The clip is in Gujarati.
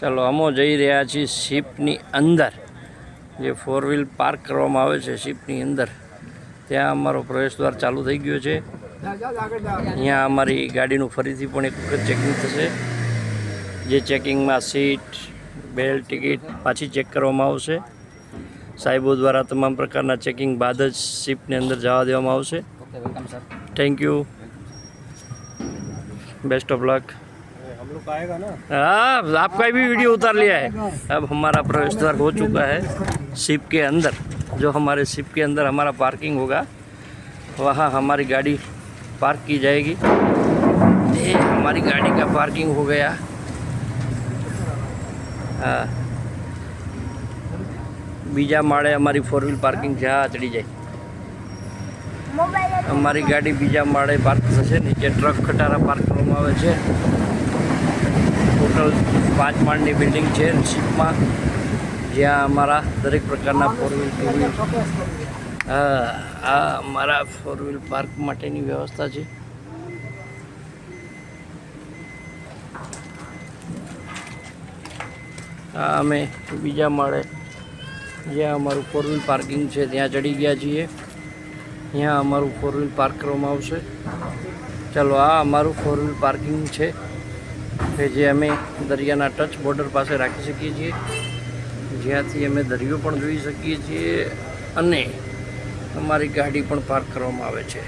ચાલો અમો જઈ રહ્યા છીએ શિપની અંદર. જે ફોર વ્હીલ પાર્ક કરવામાં આવે છે શિપની અંદર. ત્યાં અમારો પ્રવેશદ્વાર ચાલુ થઈ ગયો છે. અહીંયા અમારી ગાડીનું ફરીથી પણ એક વખત ચેકિંગ થશે. જે ચેકિંગમાં સીટ બેલ્ટ ટિકિટ પાછી ચેક કરવામાં આવશે. સાહેબો દ્વારા તમામ પ્રકારના ચેકિંગ બાદ જ શિપની અંદર જવા દેવામાં આવશે. Thank you best of luck हम लोग का आएगा ना हाँ आपका भी वीडियो उतार लिया है अब हमारा प्रवेश द्वार हो चुका है शिप के अंदर जो हमारे शिप के अंदर हमारा पार्किंग होगा वहाँ हमारी गाड़ी पार्क की जाएगी ये हमारी गाड़ी का पार्किंग हो गया हाँ બીજા માળે અમારી ફોર વ્હીલ પાર્કિંગ છે હા ચડી જાય અમારી ગાડી બીજા માળે પાર્ક થશે નીચે ટ્રક ખટારા પાર્ક કરવામાં આવે છે ટોટલ પાંચ માળની બિલ્ડિંગ છે શિપમાં જ્યાં અમારા દરેક પ્રકારના ફોર વ્હીલ ટુ વ્હીલ આ અમારા ફોર વ્હીલ પાર્ક માટેની વ્યવસ્થા છે. આ અમે બીજા માળે જ્યાં અમારું ફોર વ્હીલ પાર્કિંગ છે, ત્યાં ચડી ગયા છીએ. અહીંયા અમારું ફોર વ્હીલ પાર્ક કરવામાં આવશે ચાલો, આ અમારું ફોર વ્હીલ પાર્કિંગ છે. કે જે અમે દરિયાના ટચ બોર્ડર પાસે રાખી શકીએ છીએ. જ્યાંથી અમે દરિયો પણ જોઈ શકીએ છીએ અને અમારી ગાડી પણ પાર્ક કરવામાં આવે છે.